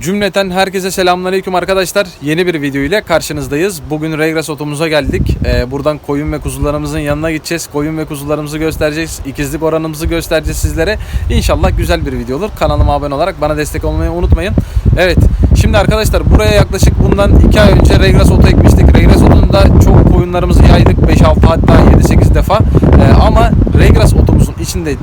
Cümleten herkese selamünaleyküm arkadaşlar. Yeni bir video ile karşınızdayız. Bugün Regras otumuza geldik. Ee, buradan koyun ve kuzularımızın yanına gideceğiz. Koyun ve kuzularımızı göstereceğiz. İkizlik oranımızı göstereceğiz sizlere. İnşallah güzel bir video olur. Kanalıma abone olarak bana destek olmayı unutmayın. Evet. Şimdi arkadaşlar buraya yaklaşık bundan 2 ay önce Regras otu ekmiştik. Regras otunda çok koyunlarımızı yaydık. 5-6 hatta 7-8 defa. Ee, ama Regras otumuzun içinde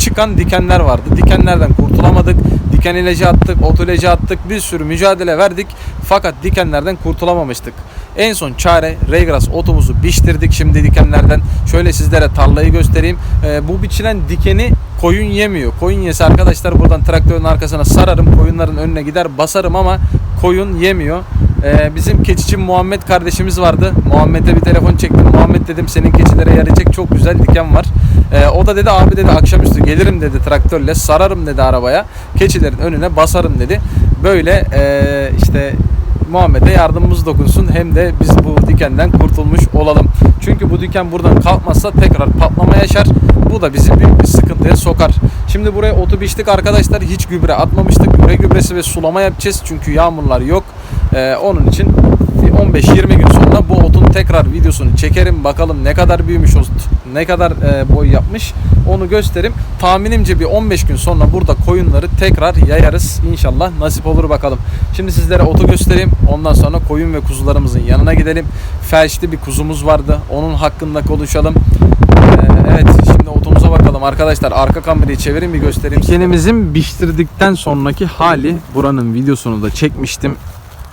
çıkan dikenler vardı. Dikenlerden kurtulamadık. Diken ilacı attık, ot ilacı attık. Bir sürü mücadele verdik. Fakat dikenlerden kurtulamamıştık. En son çare Regras otumuzu biçtirdik şimdi dikenlerden. Şöyle sizlere tarlayı göstereyim. Ee, bu biçilen dikeni koyun yemiyor. Koyun yese arkadaşlar buradan traktörün arkasına sararım. Koyunların önüne gider basarım ama koyun yemiyor. Ee, bizim keçici Muhammed kardeşimiz vardı. Muhammed'e bir telefon çektim. Muhammed dedim senin keçilere yarayacak çok güzel diken var. Ee, o da dedi abi dedi akşamüstü gelirim dedi traktörle sararım dedi arabaya. Keçilerin önüne basarım dedi. Böyle ee, işte Muhammed'e yardımımız dokunsun hem de biz bu dikenden kurtulmuş olalım. Çünkü bu diken buradan kalkmazsa tekrar patlama yaşar. Bu da bizi büyük bir sıkıntıya sokar. Şimdi buraya otu biçtik arkadaşlar. Hiç gübre atmamıştık. Gübre gübresi ve sulama yapacağız. Çünkü yağmurlar yok. Ee, onun için 15-20 gün sonra bu otun tekrar videosunu çekerim. Bakalım ne kadar büyümüş ot, ne kadar e, boy yapmış onu gösterim. Tahminimce bir 15 gün sonra burada koyunları tekrar yayarız. İnşallah nasip olur bakalım. Şimdi sizlere otu göstereyim. Ondan sonra koyun ve kuzularımızın yanına gidelim. Felçli bir kuzumuz vardı. Onun hakkında konuşalım. Ee, evet şimdi otumuza bakalım arkadaşlar. Arka kamerayı çevirin bir göstereyim. Dikenimizin biçtirdikten sonraki hali buranın videosunu da çekmiştim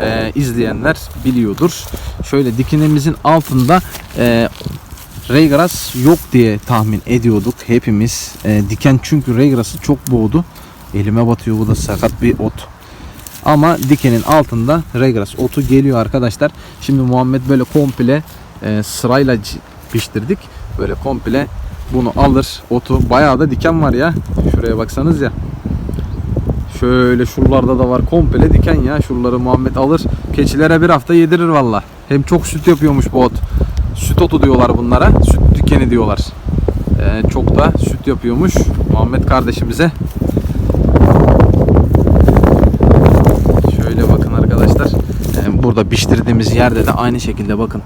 e, izleyenler biliyordur. Şöyle dikenimizin altında e, Reygras yok diye tahmin ediyorduk hepimiz. E, diken çünkü Reygras'ı çok boğdu. Elime batıyor bu da sakat bir ot. Ama dikenin altında Regras otu geliyor arkadaşlar. Şimdi Muhammed böyle komple e, sırayla piştirdik. Böyle komple bunu alır otu. Bayağı da diken var ya. Şuraya baksanız ya. Şöyle şuralarda da var komple diken ya. Şuraları Muhammed alır. Keçilere bir hafta yedirir valla. Hem çok süt yapıyormuş bu ot. Süt otu diyorlar bunlara. Süt dikeni diyorlar. Ee, çok da süt yapıyormuş Muhammed kardeşimize. Şöyle bakın arkadaşlar. Ee, burada biçtirdiğimiz yerde de aynı şekilde bakın.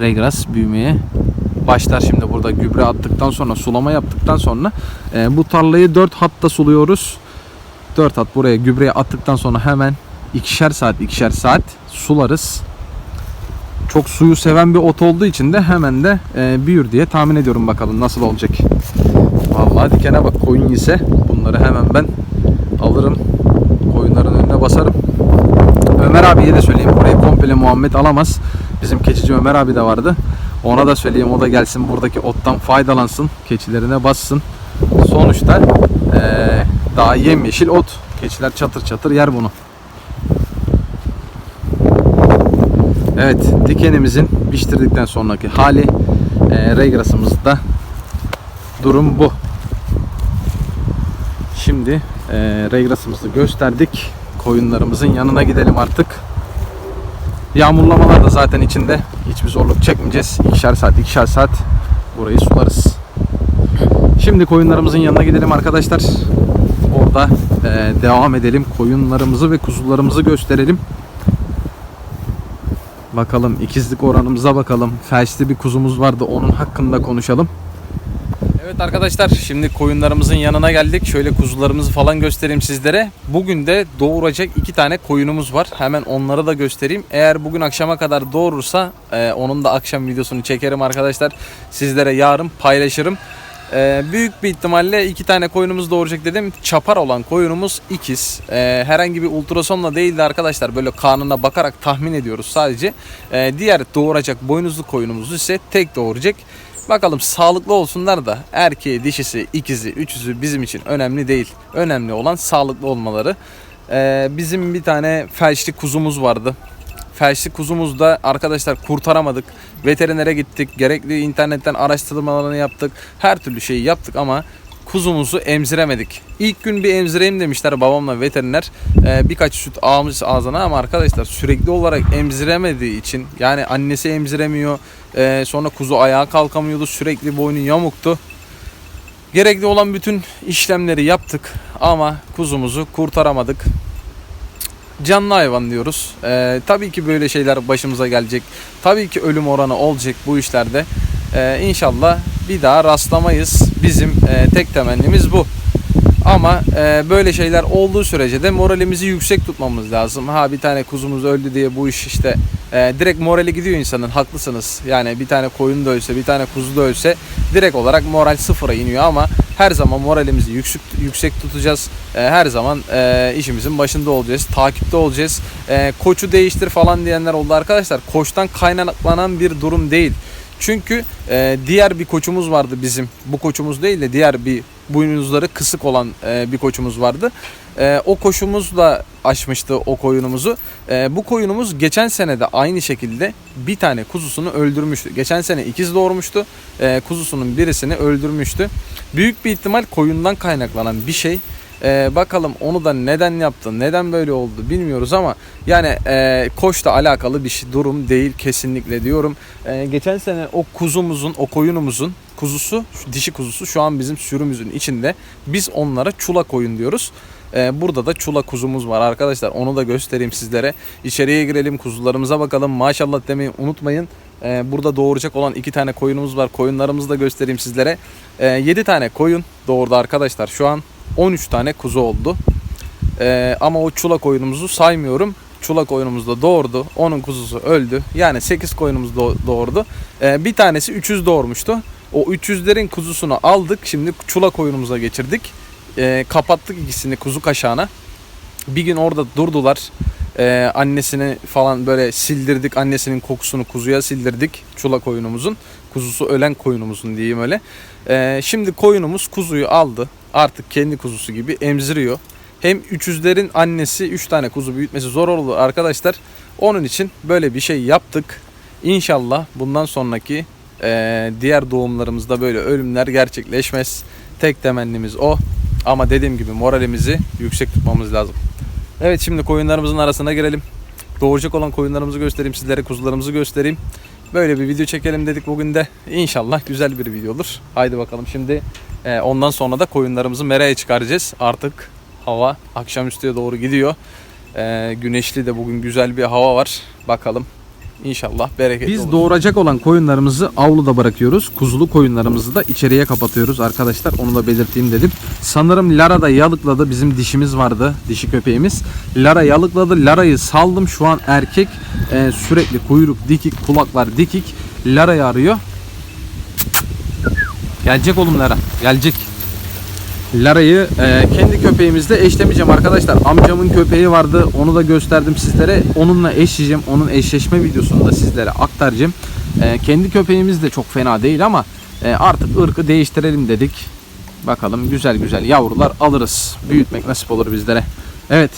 Regras büyümeye başlar şimdi burada gübre attıktan sonra sulama yaptıktan sonra e, bu tarlayı 4 hatta suluyoruz. 4 hat buraya gübreyi attıktan sonra hemen ikişer saat ikişer saat sularız. Çok suyu seven bir ot olduğu için de hemen de e, büyür diye tahmin ediyorum bakalım nasıl olacak. Vallahi dikene bak koyun ise bunları hemen ben alırım. Koyunların önüne basarım. Ömer abiye de söyleyeyim. Burayı komple Muhammed alamaz. Bizim keçici Ömer abi de vardı. Ona da söyleyeyim o da gelsin buradaki ottan faydalansın. Keçilerine bassın. Sonuçta eee, daha yemyeşil ot. Keçiler çatır çatır yer bunu. Evet dikenimizin biçtirdikten sonraki hali eee Regras'ımızda durum bu. Şimdi eee Regras'ımızı gösterdik. Koyunlarımızın yanına gidelim artık. Yağmurlamalar da zaten içinde. Hiçbir zorluk çekmeyeceğiz. İkişer saat, ikişer saat burayı sularız. Şimdi koyunlarımızın yanına gidelim arkadaşlar. Orada eee, devam edelim. Koyunlarımızı ve kuzularımızı gösterelim. Bakalım ikizlik oranımıza bakalım. Felçli bir kuzumuz vardı. Onun hakkında konuşalım. Evet arkadaşlar şimdi koyunlarımızın yanına geldik. Şöyle kuzularımızı falan göstereyim sizlere. Bugün de doğuracak iki tane koyunumuz var. Hemen onları da göstereyim. Eğer bugün akşama kadar doğurursa e, onun da akşam videosunu çekerim arkadaşlar. Sizlere yarın paylaşırım. E, büyük bir ihtimalle iki tane koyunumuz doğuracak dedim. Çapar olan koyunumuz ikiz. E, herhangi bir ultrasonla değildi arkadaşlar. Böyle karnına bakarak tahmin ediyoruz sadece. E, diğer doğuracak boynuzlu koyunumuz ise tek doğuracak. Bakalım sağlıklı olsunlar da erkeği, dişisi, ikizi, üçüzü bizim için önemli değil. Önemli olan sağlıklı olmaları. Ee, bizim bir tane felçli kuzumuz vardı. Felçli kuzumuz da arkadaşlar kurtaramadık. Veterinere gittik. Gerekli internetten araştırmalarını yaptık. Her türlü şeyi yaptık ama kuzumuzu emziremedik. İlk gün bir emzireyim demişler babamla veteriner. Ee, birkaç süt almış ağzına ama arkadaşlar sürekli olarak emziremediği için yani annesi emziremiyor. Ee, sonra kuzu ayağa kalkamıyordu. Sürekli boynu yamuktu. Gerekli olan bütün işlemleri yaptık ama kuzumuzu kurtaramadık. Canlı hayvan diyoruz. Ee, tabii ki böyle şeyler başımıza gelecek. Tabii ki ölüm oranı olacak bu işlerde. Ee, inşallah bir daha rastlamayız. Bizim e, tek temennimiz bu. Ama e, böyle şeyler olduğu sürece de moralimizi yüksek tutmamız lazım. Ha bir tane kuzumuz öldü diye bu iş işte e, direkt morali gidiyor insanın. Haklısınız. Yani bir tane koyun da ölse, bir tane kuzu da ölse direkt olarak moral sıfıra iniyor ama her zaman moralimizi yüksek yüksek tutacağız. E, her zaman e, işimizin başında olacağız. Takipte olacağız. E, koçu değiştir falan diyenler oldu arkadaşlar. Koçtan kaynaklanan bir durum değil. Çünkü e, diğer bir koçumuz vardı bizim. Bu koçumuz değil de diğer bir boynuzları kısık olan e, bir koçumuz vardı. E, o koşumuz da açmıştı o koyunumuzu. E, bu koyunumuz geçen sene de aynı şekilde bir tane kuzusunu öldürmüştü. Geçen sene ikiz doğurmuştu. E, kuzusunun birisini öldürmüştü. Büyük bir ihtimal koyundan kaynaklanan bir şey. Ee, bakalım onu da neden yaptı, neden böyle oldu bilmiyoruz ama yani e, koçla alakalı bir şey, durum değil kesinlikle diyorum. Ee, geçen sene o kuzumuzun, o koyunumuzun kuzusu, dişi kuzusu şu an bizim sürümüzün içinde. Biz onlara çula koyun diyoruz. Ee, burada da çula kuzumuz var arkadaşlar. Onu da göstereyim sizlere. İçeriye girelim, kuzularımıza bakalım. Maşallah demeyi unutmayın. Ee, burada doğuracak olan iki tane koyunumuz var. Koyunlarımızı da göstereyim sizlere. Ee, 7 tane koyun doğurdu arkadaşlar. Şu an 13 tane kuzu oldu. Ee, ama o çula koyunumuzu saymıyorum. Çula koyunumuz da doğurdu. Onun kuzusu öldü. Yani 8 koyunumuz doğ- doğurdu. Ee, bir tanesi 300 doğurmuştu. O 300'lerin kuzusunu aldık. Şimdi çula koyunumuza geçirdik. Ee, kapattık ikisini kuzu kaşağına. Bir gün orada durdular. Ee, annesini falan böyle sildirdik. Annesinin kokusunu kuzuya sildirdik. Çula koyunumuzun. Kuzusu ölen koyunumuzun diyeyim öyle. Ee, şimdi koyunumuz kuzuyu aldı. Artık kendi kuzusu gibi emziriyor. Hem 300'lerin annesi 3 tane kuzu büyütmesi zor oldu arkadaşlar. Onun için böyle bir şey yaptık. İnşallah bundan sonraki e, diğer doğumlarımızda böyle ölümler gerçekleşmez. Tek temennimiz o. Ama dediğim gibi moralimizi yüksek tutmamız lazım. Evet şimdi koyunlarımızın arasına girelim. Doğuracak olan koyunlarımızı göstereyim sizlere, kuzularımızı göstereyim. Böyle bir video çekelim dedik bugün de. İnşallah güzel bir video olur. Haydi bakalım şimdi e, ondan sonra da koyunlarımızı meraya çıkaracağız. Artık hava akşamüstüye doğru gidiyor. E, güneşli de bugün güzel bir hava var. Bakalım. İnşallah bereketli Biz olur. doğuracak olan koyunlarımızı avluda bırakıyoruz. Kuzulu koyunlarımızı da içeriye kapatıyoruz arkadaşlar. Onu da belirteyim dedim. Sanırım Lara da yalıkladı. Bizim dişimiz vardı. Dişi köpeğimiz. Lara yalıkladı. Lara'yı saldım. Şu an erkek. Ee, sürekli kuyruk dikik, kulaklar dikik. Lara'yı arıyor. Gelecek oğlum Lara. Gelecek. Lara'yı e, kendi köpeğimizle eşlemeyeceğim arkadaşlar. Amcamın köpeği vardı. Onu da gösterdim sizlere. Onunla eşleyeceğim. Onun eşleşme videosunu da sizlere aktaracağım. E, kendi köpeğimiz de çok fena değil ama e, artık ırkı değiştirelim dedik. Bakalım güzel güzel yavrular alırız. Büyütmek nasip olur bizlere. Evet.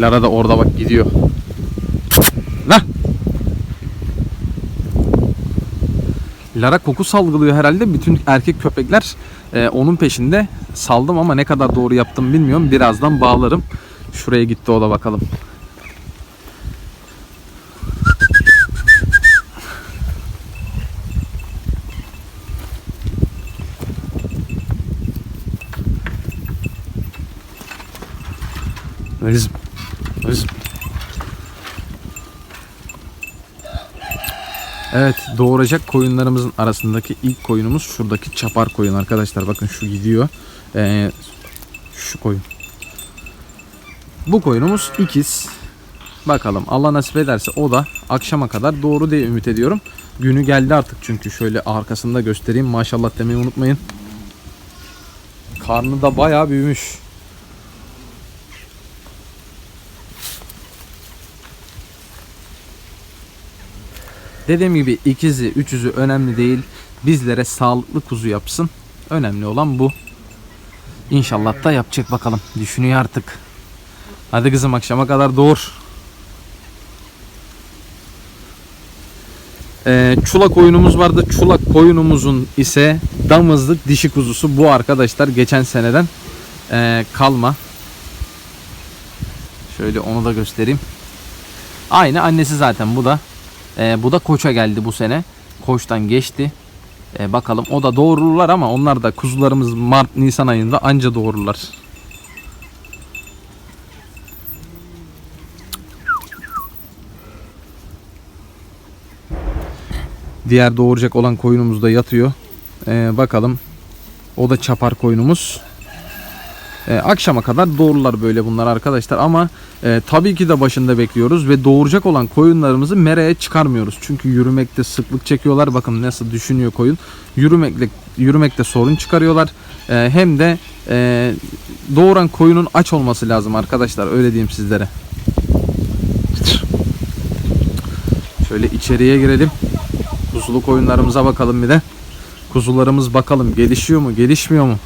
Lara da orada bak gidiyor. Lah. Lara koku salgılıyor herhalde. Bütün erkek köpekler e, onun peşinde. Saldım ama ne kadar doğru yaptım bilmiyorum. Birazdan bağlarım. Şuraya gitti o da bakalım. Özüm. Özüm. Evet doğuracak koyunlarımızın arasındaki ilk koyunumuz şuradaki çapar koyun arkadaşlar. Bakın şu gidiyor. Ee, şu koyun. Bu koyunumuz ikiz. Bakalım Allah nasip ederse o da akşama kadar doğru diye ümit ediyorum. Günü geldi artık çünkü şöyle arkasında göstereyim. Maşallah demeyi unutmayın. Karnı da bayağı büyümüş. Dediğim gibi ikizi, üçüzü önemli değil. Bizlere sağlıklı kuzu yapsın. Önemli olan bu. İnşallah da yapacak bakalım. Düşünüyor artık. Hadi kızım akşama kadar doğur. Ee, çula koyunumuz vardı. Çula koyunumuzun ise damızlık dişi kuzusu. Bu arkadaşlar geçen seneden ee, kalma. Şöyle onu da göstereyim. Aynı annesi zaten bu da. E, bu da koça geldi bu sene. Koçtan geçti. E, bakalım o da doğururlar ama onlar da kuzularımız Mart Nisan ayında anca doğururlar. Diğer doğuracak olan koyunumuz da yatıyor. Ee, bakalım. O da çapar koyunumuz. Ee, akşama kadar doğururlar böyle bunlar arkadaşlar ama e, tabii ki de başında bekliyoruz ve doğuracak olan koyunlarımızı meraya çıkarmıyoruz. Çünkü yürümekte sıklık çekiyorlar. Bakın nasıl düşünüyor koyun. Yürümekle yürümekte sorun çıkarıyorlar. Ee, hem de e, doğuran koyunun aç olması lazım arkadaşlar. Öyle diyeyim sizlere. Şöyle içeriye girelim. Kuzulu koyunlarımıza bakalım bir de. Kuzularımız bakalım gelişiyor mu, gelişmiyor mu?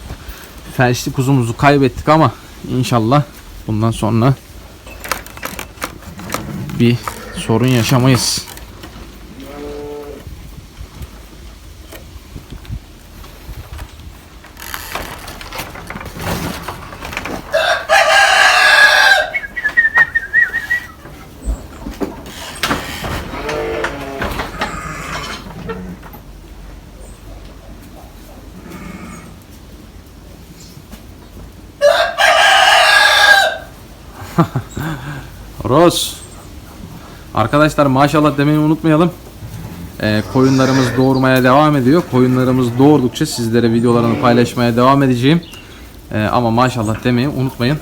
Felçli kuzumuzu kaybettik ama inşallah bundan sonra bir sorun yaşamayız. Ros. Arkadaşlar maşallah demeyi unutmayalım. Ee, koyunlarımız doğurmaya devam ediyor. Koyunlarımız doğurdukça sizlere videolarını paylaşmaya devam edeceğim. Ee, ama maşallah demeyi unutmayın.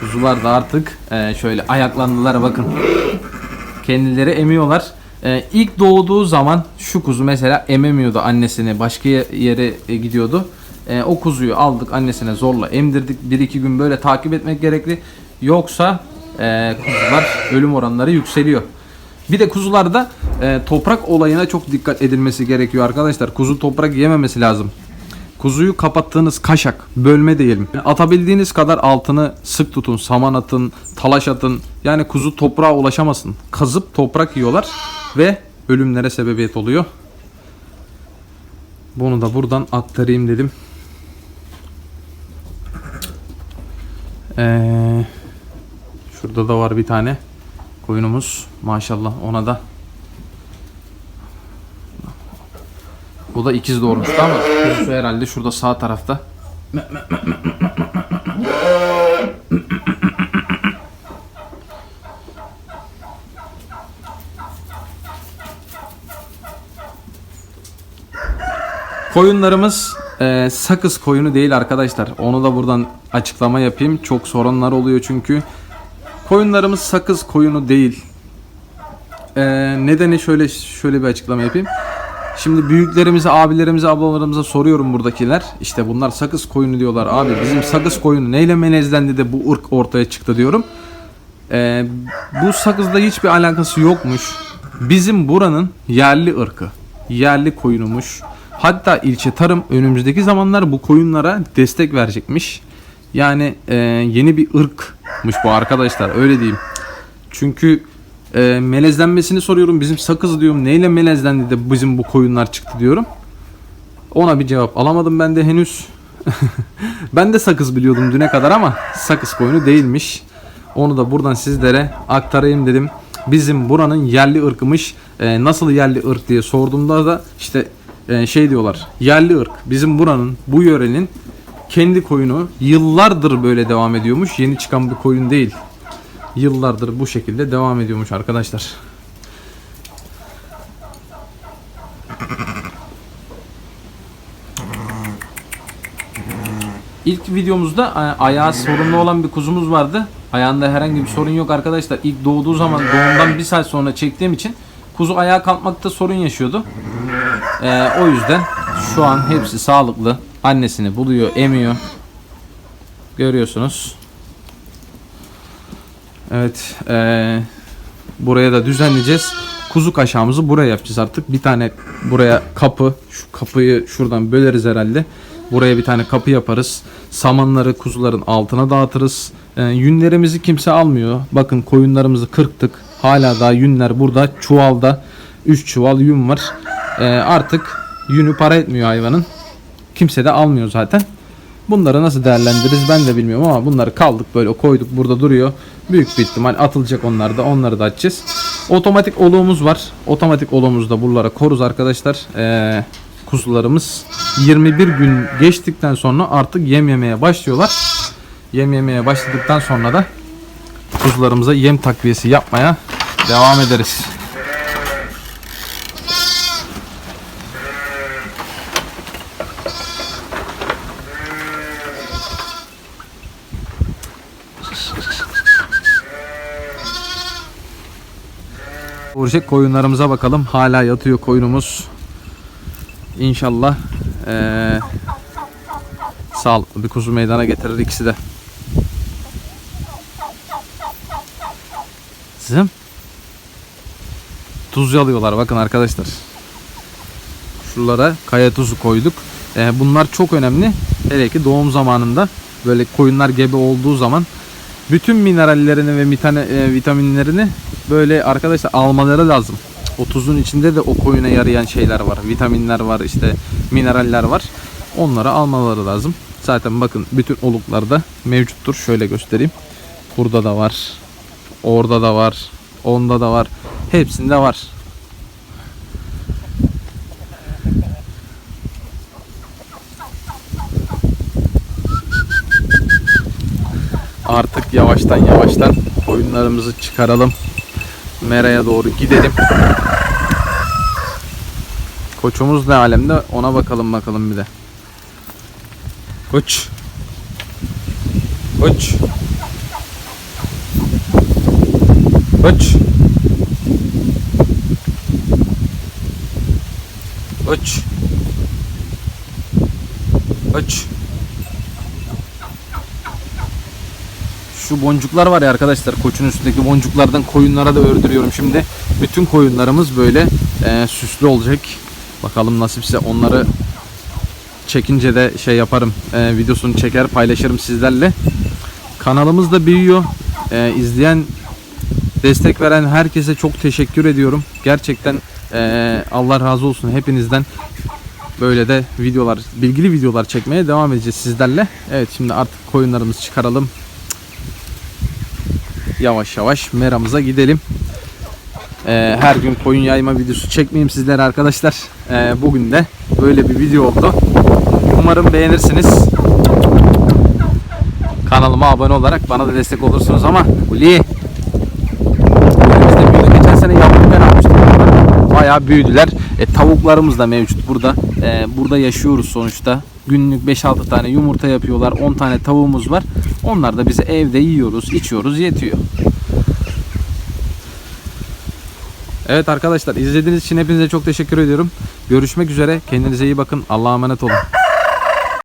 Kuzular da artık e, şöyle ayaklandılar bakın. Kendileri emiyorlar. Ee, ilk doğduğu zaman şu kuzu mesela ememiyordu annesini. Başka yere e, gidiyordu. Ee, o kuzuyu aldık annesine zorla emdirdik. Bir iki gün böyle takip etmek gerekli. Yoksa e, kuzular ölüm oranları yükseliyor. Bir de kuzularda e, toprak olayına çok dikkat edilmesi gerekiyor arkadaşlar. Kuzu toprak yememesi lazım. Kuzuyu kapattığınız kaşak, bölme diyelim. Atabildiğiniz kadar altını sık tutun, saman atın, talaş atın. Yani kuzu toprağa ulaşamasın. Kazıp toprak yiyorlar ve ölümlere sebebiyet oluyor. Bunu da buradan aktarayım dedim. Ee, şurada da var bir tane koyunumuz. Maşallah ona da Bu da ikiz doğurmuştu ama kuzusu herhalde şurada sağ tarafta. Koyunlarımız e, sakız koyunu değil arkadaşlar. Onu da buradan açıklama yapayım. Çok sorunlar oluyor çünkü. Koyunlarımız sakız koyunu değil. E, nedeni şöyle şöyle bir açıklama yapayım. Şimdi büyüklerimize, abilerimize, ablalarımıza soruyorum buradakiler. İşte bunlar sakız koyunu diyorlar. Abi bizim sakız koyunu neyle melezlendi de bu ırk ortaya çıktı diyorum. Ee, bu sakızla hiçbir alakası yokmuş. Bizim buranın yerli ırkı. Yerli koyunumuş. Hatta ilçe tarım önümüzdeki zamanlar bu koyunlara destek verecekmiş. Yani e, yeni bir ırkmış bu arkadaşlar öyle diyeyim. Çünkü e, melezlenmesini soruyorum. Bizim sakız diyorum. Neyle melezlendi de bizim bu koyunlar çıktı diyorum. Ona bir cevap alamadım ben de henüz. ben de sakız biliyordum düne kadar ama sakız koyunu değilmiş. Onu da buradan sizlere aktarayım dedim. Bizim buranın yerli ırkımış. E, nasıl yerli ırk diye sorduğumda da işte e, şey diyorlar. Yerli ırk. Bizim buranın bu yörenin kendi koyunu yıllardır böyle devam ediyormuş. Yeni çıkan bir koyun değil yıllardır bu şekilde devam ediyormuş arkadaşlar. İlk videomuzda e, ayağı sorunlu olan bir kuzumuz vardı. Ayağında herhangi bir sorun yok arkadaşlar. İlk doğduğu zaman doğumdan bir saat sonra çektiğim için kuzu ayağa kalkmakta sorun yaşıyordu. Ee, o yüzden şu an hepsi sağlıklı. Annesini buluyor, emiyor. Görüyorsunuz. Evet. eee, buraya da düzenleyeceğiz. Kuzu kaşağımızı buraya yapacağız artık. Bir tane buraya kapı. Şu kapıyı şuradan böleriz herhalde. Buraya bir tane kapı yaparız. Samanları kuzuların altına dağıtırız. Eee, yünlerimizi kimse almıyor. Bakın koyunlarımızı kırptık. Hala daha yünler burada. Çuvalda 3 çuval yün var. Eee, artık yünü para etmiyor hayvanın. Kimse de almıyor zaten. Bunları nasıl değerlendiririz ben de bilmiyorum ama bunları kaldık böyle koyduk burada duruyor. Büyük bir ihtimal atılacak onlar da onları da açacağız. Otomatik oluğumuz var. Otomatik oluğumuzu da buralara koruz arkadaşlar. Ee, kuzularımız 21 gün geçtikten sonra artık yem yemeye başlıyorlar. Yem yemeye başladıktan sonra da kuzularımıza yem takviyesi yapmaya devam ederiz. Vuracak koyunlarımıza bakalım. Hala yatıyor koyunumuz. İnşallah eee sağlıklı bir kuzu meydana getirir ikisi de. Zım. Tuz yalıyorlar bakın arkadaşlar. Şuralara kaya tuzu koyduk. Ee, bunlar çok önemli. Hele ki doğum zamanında böyle koyunlar gebe olduğu zaman bütün minerallerini ve e, vitaminlerini böyle arkadaşlar almaları lazım. O tuzun içinde de o koyuna yarayan şeyler var. Vitaminler var işte mineraller var. Onları almaları lazım. Zaten bakın bütün oluklarda mevcuttur. Şöyle göstereyim. Burada da var. Orada da var. Onda da var. Hepsinde var. Artık yavaştan yavaştan koyunlarımızı çıkaralım. Mera'ya doğru gidelim. Koçumuz ne alemde ona bakalım bakalım bir de. Koç. Koç. Koç. Koç. Boncuklar var ya arkadaşlar koçun üstündeki boncuklardan koyunlara da ördürüyorum şimdi. Bütün koyunlarımız böyle e, süslü olacak. Bakalım nasipse onları çekince de şey yaparım. e, videosunu çeker paylaşırım sizlerle. Kanalımız da büyüyor. E, izleyen destek veren herkese çok teşekkür ediyorum. Gerçekten e, Allah razı olsun hepinizden. Böyle de videolar, bilgili videolar çekmeye devam edeceğiz sizlerle. Evet şimdi artık koyunlarımızı çıkaralım. Yavaş yavaş meramıza gidelim. E, her gün koyun yayma videosu çekmeyeyim sizlere arkadaşlar. E, bugün de böyle bir video oldu. Umarım beğenirsiniz. Kanalıma abone olarak bana da destek olursunuz ama Uli Elimizde büyüdü. Geçen sene yavru ben almıştım. Bayağı büyüdüler. E, tavuklarımız da mevcut burada. E, burada yaşıyoruz sonuçta. Günlük 5-6 tane yumurta yapıyorlar. 10 tane tavuğumuz var. Onlar da bize evde yiyoruz, içiyoruz, yetiyor. Evet arkadaşlar izlediğiniz için hepinize çok teşekkür ediyorum. Görüşmek üzere. Kendinize iyi bakın. Allah'a emanet olun.